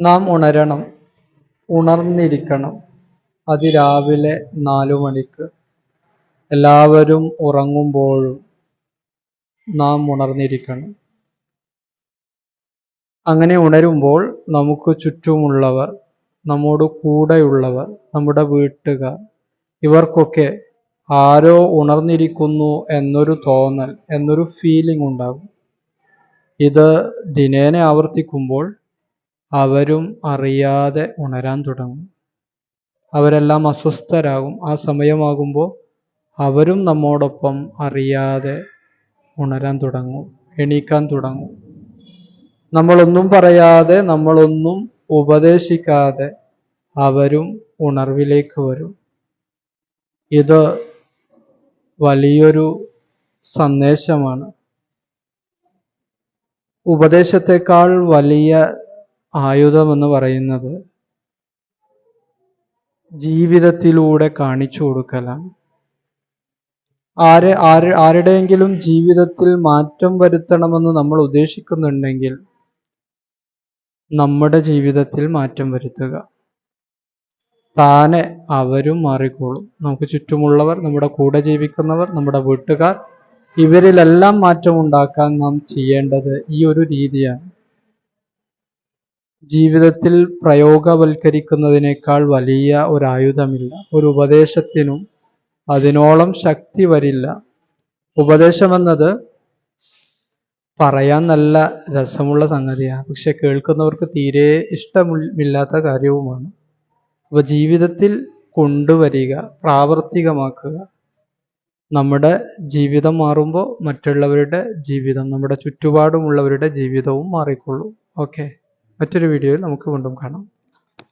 നാം ഉണരണം ഉണർന്നിരിക്കണം. അതിരാവിലെ നാലു മണിക്ക് എല്ലാവരും ഉറങ്ങുമ്പോഴും നാം ഉണർന്നിരിക്കണം. അങ്ങനെ ഉണരുമ്പോൾ നമുക്ക് ചുറ്റുമുള്ളവർ നമ്മോട് കൂടെയുള്ളവർ നമ്മുടെ വീട്ടുകാർ ഇവർക്കൊക്കെ ആരോ ഉണർന്നിരിക്കുന്നു എന്നൊരു തോന്നൽ എന്നൊരു ഫീലിംഗ് ഉണ്ടാകും. ഇത് ദിനേന ആവർത്തിക്കുമ്പോൾ അവരും അറിയാതെ ഉണരാൻ തുടങ്ങും. അവരെല്ലാം അസ്വസ്ഥരാകും. ആ സമയമാകുമ്പോൾ അവരും നമ്മോടൊപ്പം അറിയാതെ ഉണരാൻ തുടങ്ങും എണീക്കാൻ തുടങ്ങും. നമ്മളൊന്നും പറയാതെ നമ്മളൊന്നും ഉപദേശിക്കാതെ അവരും ഉണർവിലേക്ക് വരും. ഇത് വലിയൊരു സന്ദേശമാണ്. ഉപദേശത്തെക്കാൾ വലിയ ആയുധമെന്ന് പറയുന്നത് ജീവിതത്തിലൂടെ കാണിച്ചു കൊടുക്കലാണ്. ആര് ആര് ആരുടെയെങ്കിലും ജീവിതത്തിൽ മാറ്റം വരുത്തണമെന്ന് നമ്മൾ ഉദ്ദേശിക്കുന്നുണ്ടെങ്കിൽ നമ്മുടെ ജീവിതത്തിൽ മാറ്റം വരുത്തുക. താനെ അവരും മാറിക്കോളും. നമുക്ക് ചുറ്റുമുള്ളവർ നമ്മുടെ കൂടെ ജീവിക്കുന്നവർ നമ്മുടെ വീട്ടുകാർ ഇവരിലെല്ലാം മാറ്റം ഉണ്ടാക്കാൻ നാം ചെയ്യേണ്ടത് ഈ ഒരു രീതിയാണ്. ജീവിതത്തിൽ പ്രയോഗവൽക്കരിക്കുന്നതിനേക്കാൾ വലിയ ഒരു ആയുധമില്ല ഒരു ഉപദേശത്തിനും അതിനോളം ശക്തി വരില്ല. ഉപദേശമെന്നത് പറയാൻ നല്ല രസമുള്ള സംഗതിയാണ്. പക്ഷെ കേൾക്കുന്നവർക്ക് തീരെ ഇഷ്ടമില്ലാത്ത കാര്യവുമാണ്. അപ്പോൾ ജീവിതത്തിൽ കൊണ്ടുവരിക പ്രാവർത്തികമാക്കുക. നമ്മുടെ ജീവിതം മാറുമ്പോൾ മറ്റുള്ളവരുടെ ജീവിതം നമ്മുടെ ചുറ്റുപാടുമുള്ളവരുടെ ജീവിതവും മാറിക്കൊള്ളും. ഓക്കെ. മറ്റൊരു വീഡിയോയിൽ നമുക്ക് വീണ്ടും കാണാം.